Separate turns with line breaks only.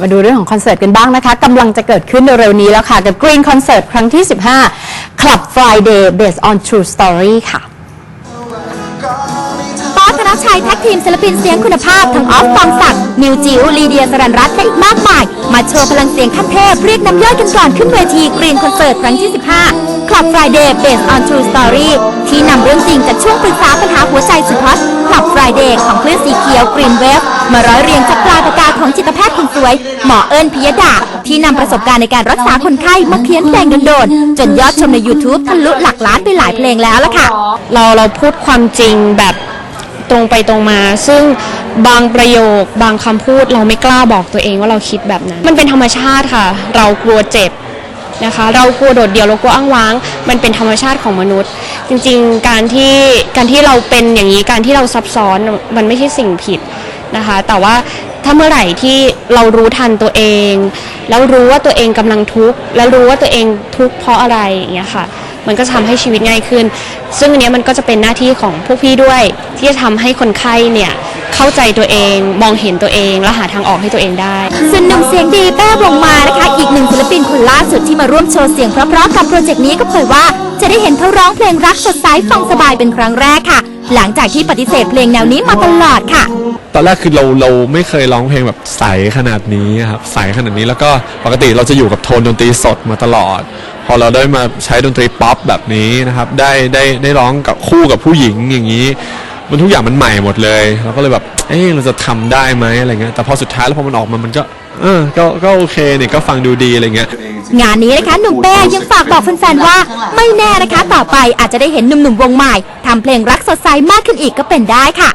มาดูเรื่องของคอนเสิร์ตกันบ้างนะคะกำลังจะเกิดขึ้นเร็วๆนี้แล้วค่ะ กับ Green Concert ครั้งที่ 15 Club Friday based on true story ค่ะ
ป๊อธนชัยแท็กทีมศิลปินเสียงคุณภาพ ทั้งออฟปองศักดิ์นิวจิ๋วลีเดียสรันรัตน์และอีกมากมาย มาโชว์พลังเสียงขั้นเทพ เรียกน้ำย่อยกันก่อนขึ้นเวทีกรีนคอนเสิร์ตครั้งที่ 15 Club Friday Based on True Story ที่นำเรื่องจริงจากช่วงปรึกษาปัญหาหัวใจสุดฮอต Club Friday ของคลื่นสีเขียว Green Wave มาร้อยเรียงจากปลายปากกาของจิต วย หมอเอิญพิยดา ที่นำประสบการณ์ในการรักษาคนไข้มาเขียนเพลงโดนๆจนยอดชมใน YouTube ทะลุหลักล้านไปหลายเพลงแล้วล่ะค่ะ
เราเราพูดความจริงแบบตรงไปตรงมา ซึ่งบางประโยคบางคำพูดเราไม่กล้าบอกตัวเองว่าเราคิดแบบนั้น มันเป็นธรรมชาติค่ะ เรากลัวเจ็บนะคะเรากลัวโดดเดี่ยวเรากลัวอ้างว้าง มันเป็นธรรมชาติของมนุษย์ จริงๆ การที่การที่เราเป็นอย่างนี้การที่เราซับซ้อนมันไม่ใช่สิ่งผิดนะคะ แต่ว่า ถ้าเมื่อไหร่ที่เรารู้ทันตัวเอง แล้วรู้ว่าตัวเองกำลังทุกข์แล้วรู้ว่าตัวเองทุกข์เพราะอะไรอย่างเงี้ยค่ะ มันก็จะทำให้ชีวิตง่ายขึ้น ซึ่งอันนี้มันก็จะเป็นหน้าที่ของพวกพี่ด้วย ที่จะทำให้คนไข้เนี่ยเข้าใจตัวเอง มองเห็นตัวเอง และหาทางออกให้ตัวเองได้
ส่วนหนุ่มเสียงดีแป้วงมาุดที่มาร่วมโชว์เสียงเพราะๆกับโปรเจกต์นี้ก็เผยว่า จะได้เห็นเขาร้องเพลงรักสดใสฟังสบายเป็นครั้งแรกค่ะ หลังจากที่ปฏิเสธเพลงแนวนี้มาตลอดค่ะ
ตอนแรกคือเราเราไม่เคยร้องเพลงแบบใสขนาดนี้ครับใสขนาดนี้แล้วก็ปกติเราจะอยู่กับโทนดนตรีสดมาตลอด พอเราได้มาใช้ดนตรีป๊อปแบบนี้นะครับ ได้ได้ได้ร้องกับคู่กับผู้หญิงอย่างนี้ มันทุกอย่างมันใหม่หมดเลยเราก็เลยแบบเออเราจะทำได้ไหมอะไรเงี้ยแต่พอสุดท้ายแล้วพอมันออกมามันก็เออก็ก็โอเคเนี่ยก็ฟังดูดีอะไรเงี้ย
งานนี้นะคะหนุ่มเป้ยังฝากบอกแฟนๆว่า ไม่แน่นะคะ ต่อไปอาจจะได้เห็นหนุ่มๆวงใหม่ทำเพลงรักสดใสมากขึ้นอีกก็เป็นได้ค่ะ